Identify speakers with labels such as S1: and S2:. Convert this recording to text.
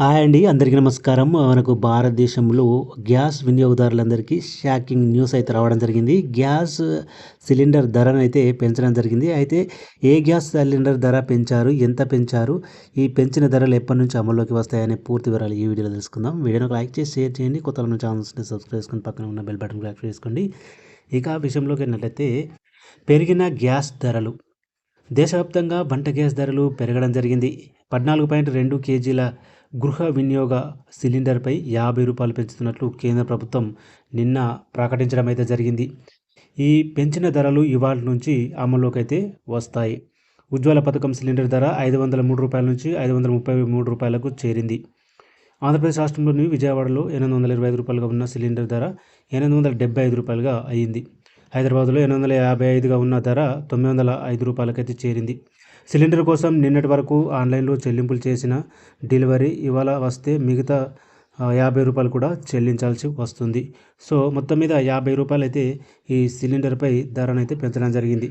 S1: Hi అండి అందరికీ నమస్కారం. మనకు భారతదేశంలో గ్యాస్ వినియోగదారులందరికీ షాకింగ్ న్యూస్ అయితే రావడం జరిగింది. గ్యాస్ సిలిండర్ ధరను అయితే పెంచడం జరిగింది. అయితే ఏ గ్యాస్ సిలిండర్ ధర పెంచారు ఎంత పెంచారు ఈ పెంచిన ధరలు ఎప్పటి నుంచి అమల్లోకి వస్తాయనే పూర్తి వివరాలు ఈ వీడియోలో తెలుసుకుందాం. వీడియోని లైక్ చేసి షేర్ చేయండి. కొత్త మన ఛానల్స్ని సబ్స్క్రైబ్ చేసుకుని పక్కన ఉన్న బెల్ బటన్ క్లిక్ చేసుకోండి. ఇక ఆ విషయంలోకి వెళ్ళినట్లయితే పెరిగిన గ్యాస్ ధరలు. దేశవ్యాప్తంగా వంట గ్యాస్ ధరలు పెరగడం జరిగింది. పద్నాలుగు పాయింట్ రెండు కేజీల గృహ వినియోగ సిలిండర్పై యాభై రూపాయలు పెంచుతున్నట్లు కేంద్ర ప్రభుత్వం నిన్న ప్రకటించడం అయితే జరిగింది. ఈ పెంచిన ధరలు ఇవాళ నుంచి అమల్లోకి అయితే వస్తాయి. ఉజ్వల పథకం సిలిండర్ ధర ఐదు వందల మూడు రూపాయల నుంచి ఐదు వందల ముప్పై మూడు రూపాయలకు చేరింది. ఆంధ్రప్రదేశ్ రాష్ట్రంలోని విజయవాడలో ఎనిమిది వందల ఇరవై ఐదు రూపాయలుగా ఉన్న సిలిండర్ ధర ఎనిమిది వందల డెబ్బై ఐదు రూపాయలుగా అయ్యింది హైదరాబాద్లో ఎనిమిది వందల యాభై ఐదుగా ఉన్న ధర తొమ్మిది వందల ఐదు రూపాయలకైతే చేరింది. సిలిండర్ కోసం నిన్నటి వరకు ఆన్లైన్లో చెల్లింపులు చేసిన డెలివరీ ఇవాళ వస్తే మిగతా యాభై రూపాయలు కూడా చెల్లించాల్సి వస్తుంది. సో మొత్తం మీద యాభై రూపాయలు అయితే ఈ సిలిండర్పై ధరనైతే పెంచడం జరిగింది.